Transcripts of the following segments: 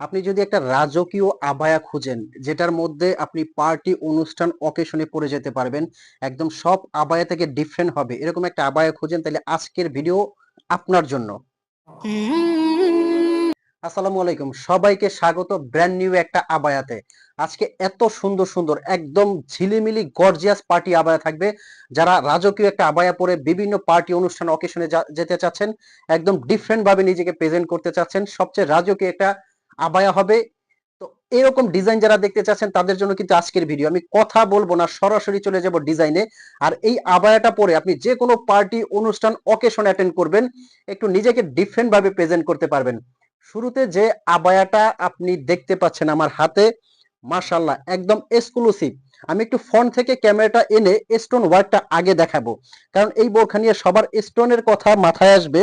আপনি যদি একটা রাজকীয় আবায়া খুঁজেন, যেটার মধ্যে আপনি পার্টি, অনুষ্ঠান অকেশনে পরে যেতে পারবেন, একদম সব আবায়া থেকে ডিফারেন্ট হবে। এরকম একটা আবায়া খুঁজেন, তাহলে আজকের ভিডিও আপনার জন্য। আসসালামু আলাইকুম। সবাইকে স্বাগত ব্র্যান্ড নিউ একটা আবায়াতে। আজকে এত সুন্দর সুন্দর, একদম ঝিলিমিলি গর্জিয়াস পার্টি আবায়া থাকবে। যারা রাজকীয় একটা আবায়া পরে বিভিন্ন পার্টি অনুষ্ঠান অকেশনে যেতে চাচ্ছেন, একদম ডিফারেন্ট ভাবে নিজেকে প্রেজেন্ট করতে চাচ্ছেন, সবচেয়ে রাজকীয় একটা আবায়া হবে। তো এরকম ডিজাইন যারা দেখতে চাচ্ছেন, তাদের জন্য কিন্তু আজকের ভিডিও আমি কথা বলব না, সরাসরি চলে যাব ডিজাইনে আর এই আবায়াটা পরে আপনি যে কোনো পার্টি অনুষ্ঠান অকেশন অ্যাটেন্ড করবেন, একটু নিজেকে ডিফারেন্ট ভাবে প্রেজেন্ট করতে পারবেন। শুরুতে যে আবায়াটা আপনি দেখতে পাচ্ছেন আমার হাতে মাশাল্লাহ একদম এক্সক্লুসিভ আমি একটু ফোন থেকে ক্যামেরাটা এনে স্টোন ওয়ার্কটা আগে দেখাবো। কারণ এই বোরখা নিয়ে সবার স্টোনের কথা মাথায় আসবে।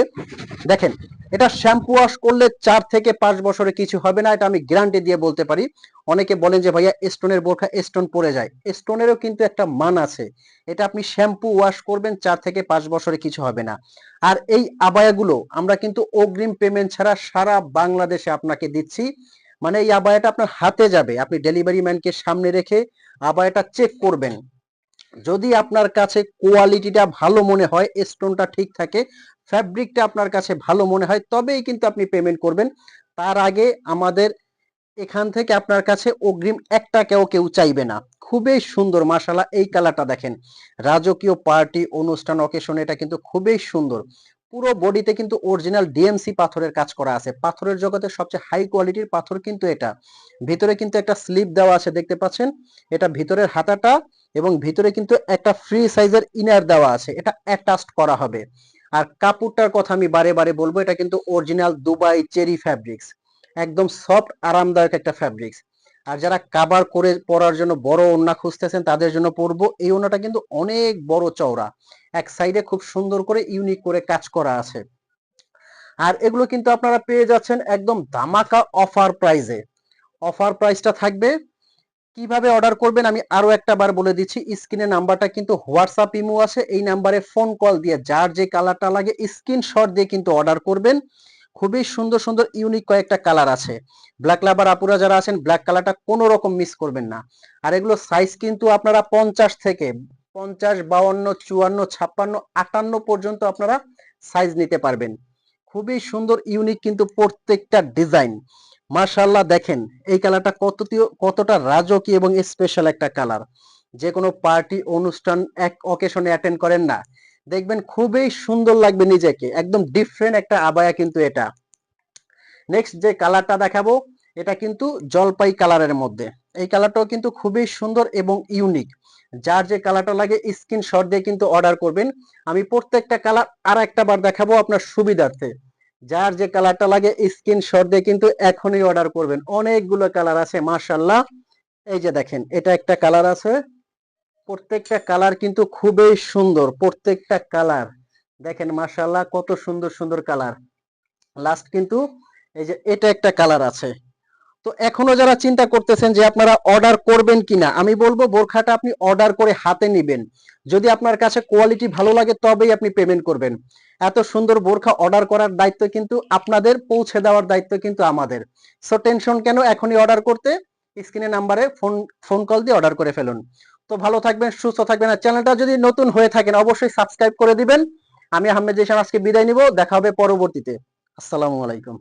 দেখেন এটা শ্যাম্পু ওয়াশ করলে চার থেকে পাঁচ বছরে কিছু হবে না, এটা আমি গ্যারান্টি দিয়ে বলতে পারি। অনেকে বলেন যে, ভাইয়া, স্টোনের বোরখা স্টোন পড়ে যায়। স্টোনেরও কিন্তু একটা মান আছে। এটা আপনি শ্যাম্পু ওয়াশ করবেন, চার থেকে পাঁচ বছরে কিছু হবে না। আর এই আবায়াগুলো আমরা কিন্তু অগ্রিম পেমেন্ট ছাড়া সারা বাংলাদেশে আপনাকে দিচ্ছি। মানে এই আবায়াটা আপনার হাতে যাবে। আপনি ডেলিভারি ম্যানকে সামনে রেখে আবায়াটা চেক করবেন। যদি আপনার কাছে কোয়ালিটিটা ভালো মনে হয় স্টোনটা ঠিক থাকে ফ্যাব্রিকটা আপনার কাছে ভালো মনে হয়, তবেই কিন্তু আপনি পেমেন্ট করবেন। তার আগে আমাদের এখান থেকে আপনার কাছে অগ্রিম একটা কেউ কেউ চাইবে না। খুবই সুন্দর মাসালা এই কালারটা দেখেন। রাজকীয় পার্টি অনুষ্ঠান অকেশন এটা কিন্তু খুবই সুন্দর। পুরো বডিতে কিন্তু অরিজিনাল ডিএমসি পাথরের কাজ করা আছে। পাথরের জগতে সবচেয়ে হাই কোয়ালিটির পাথর কিন্তু এটা। ভিতরে কিন্তু একটা স্লিপ দেওয়া আছে, দেখতে পাচ্ছেন? এটা ভিতরের হাতাটা এবং ভিতরে কিন্তু একটা ফ্রি সাইজের ইনার দেওয়া আছে, এটা অ্যাটাচড করা হবে। আর কাপড়টার কথা আমি বারে বারে বলব, এটা কিন্তু অরিজিনাল দুবাই চেরি ফ্যাব্রিক্স একদম সফট আরামদায়ক একটা ফ্যাব্রিক্স আর যারা কাবার করে পরার জন্য বড় ওড়না খুঁজতেছেন, তাদের জন্য পরবো, এই ওড়নাটা কিন্তু অনেক বড় চওড়া, এক সাইডে খুব সুন্দর করে ইউনিক করে কাজ করা আছে। আর এগুলো কিন্তু আপনারা পেয়ে যাচ্ছেন একদম ধামাকা অফার প্রাইজে অফার প্রাইসটা থাকবে কীভাবে অর্ডার করবেন আমি আরও একটা বার বলে দিচ্ছি। স্ক্রিনে নাম্বারটা কিন্তু হোয়াটসঅ্যাপ ইমো আছে। এই নাম্বারে ফোন কল দিয়ে যার যে কালারটা লাগে স্ক্রিনশট দিয়ে কিন্তু অর্ডার করবেন। খুবই সুন্দর সুন্দর ইউনিক কয়েকটা কালার আছে। ব্ল্যাক লাভার আপুরা যারা আছেন ব্ল্যাক কালারটা কোনো রকম মিস করবেন না। আর এগুলো সাইজ কিন্তু আপনারা পঞ্চাশ থেকে পঞ্চাশ, বাউন্ন, চুয়ান্ন, ছাপ্পান্ন, আটান্ন পর্যন্ত আপনারা সাইজ নিতে পারবেন। খুবই সুন্দর ইউনিক কিন্তু প্রত্যেকটা ডিজাইন মার্শাল্লাহ দেখেন, এই কালারটা কত কতটা রাজকীয় এবং স্পেশাল একটা কালার যে কোনো পার্টি অনুষ্ঠান, এক অকেশনে অ্যাটেন্ড করেন না। দেখবেন খুবই সুন্দর লাগবে নিজেকে, একদম ডিফারেন্ট একটা আবায়া কিন্তু এটা। নেক্সট যে কালারটা দেখাবো, এটা কিন্তু জলপাই কালারের মধ্যে। এই কালারটাও কিন্তু খুবই সুন্দর এবং ইউনিক যার যে কালারটা লাগে স্ক্রিনশট দিয়ে কিন্তু অর্ডার করবেন। আমি প্রত্যেকটা কালার আর একটা বার দেখাবো আপনার সুবিধার্থে। যার যে কালারটা লাগে স্ক্রিনশট দিয়ে কিন্তু এখনই অর্ডার করবেন। অনেকগুলো কালার আছে মার্শাল্লাহ এই যে দেখেন, এটা একটা কালার আছে। প্রত্যেকটা কালার কিন্তু খুবই সুন্দর, প্রত্যেকটা কালার। দেখেন মার্শাল্লাহ কত সুন্দর সুন্দর কালার। লাস্ট কিন্তু এই যে, এটা একটা কালার আছে। তো এখনও যারা চিন্তা করতেছেন যে আপনারা অর্ডার করবেন কিনা, আমি বলব বোরখাটা আপনি অর্ডার করে হাতে নিবেন। যদি আপনার কাছে কোয়ালিটি ভালো লাগে তবেই আপনি পেমেন্ট করবেন। এত সুন্দর বোরখা অর্ডার করার দায়িত্ব কিন্তু আপনাদের, পৌঁছে দেওয়ার দায়িত্ব কিন্তু আমাদের। সো টেনশন কেন এখনই অর্ডার করতে? স্ক্রিনে নাম্বারে ফোন ফোন কল দিয়ে অর্ডার করে ফেলুন। তো ভালো থাকবেন, সুস্থ থাকবেন, আর চ্যানেলটা যদি নতুন হয়ে থাকেন অবশ্যই সাবস্ক্রাইব করে দিবেন। আমি আহমেদ জিসান আজকে বিদায় নিব, দেখা হবে পরবর্তীতে। আসসালামু আলাইকুম।